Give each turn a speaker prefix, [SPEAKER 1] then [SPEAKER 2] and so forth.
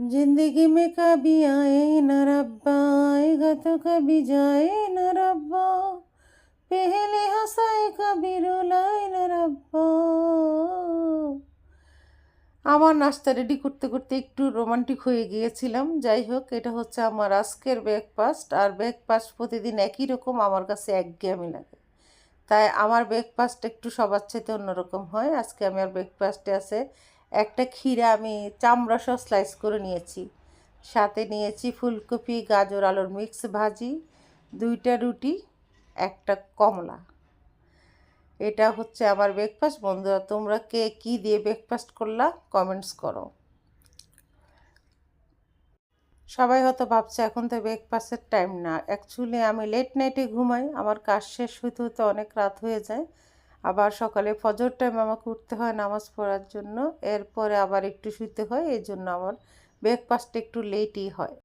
[SPEAKER 1] জিন্দগি মে কবি আয়ে না রব্বা আয়েগা তো কবি যায় না রব্বা পেহলে হাসায় কবি রোলায় না রব্বা আমার নাস্তা রেডি করতে করতে একটু রোমান্টিক হয়ে গিয়েছিলাম। যাই হোক, এটা হচ্ছে আমার আজকের ব্রেকফাস্ট আর ব্রেকফাস্ট প্রতিদিন একই রকম আমার কাছে একঘেয়েমি লাগে। তাই আমার ব্রেকফাস্ট একটু সবার চাইতে অন্যরকম হয়। আজকে আমি আর ব্রেকফাস্টে আছে একটা ক্ষীরা আমি চামড়া সহ স্লাইস করে নিয়েছি। সাথে নিয়েছি ফুলকপি, গাজর, আলুর মিক্স ভাজি, দুইটা রুটি, একটা কমলা। এটা হচ্ছে আমার ব্রেকফাস্ট বন্ধুরা, তোমরা কে কী দিয়ে ব্রেকফাস্ট করলা কমেন্টস করো। সবাই হয়তো ভাবছে এখন তো ব্রেকফাস্টের টাইম না। অ্যাকচুয়ালি আমি লেট নাইটে ঘুমাই, আমার কাজ শেষ হতে হতে অনেক রাত হয়ে যায়। আবার সকালে ফজর টাইম আমাকে উঠতে হয় নামাজ পড়ার জন্য। এরপরে আবার একটু শুতে হয় এই জন্য আমার ব্রেকফাস্ট একটু লেটই হয়।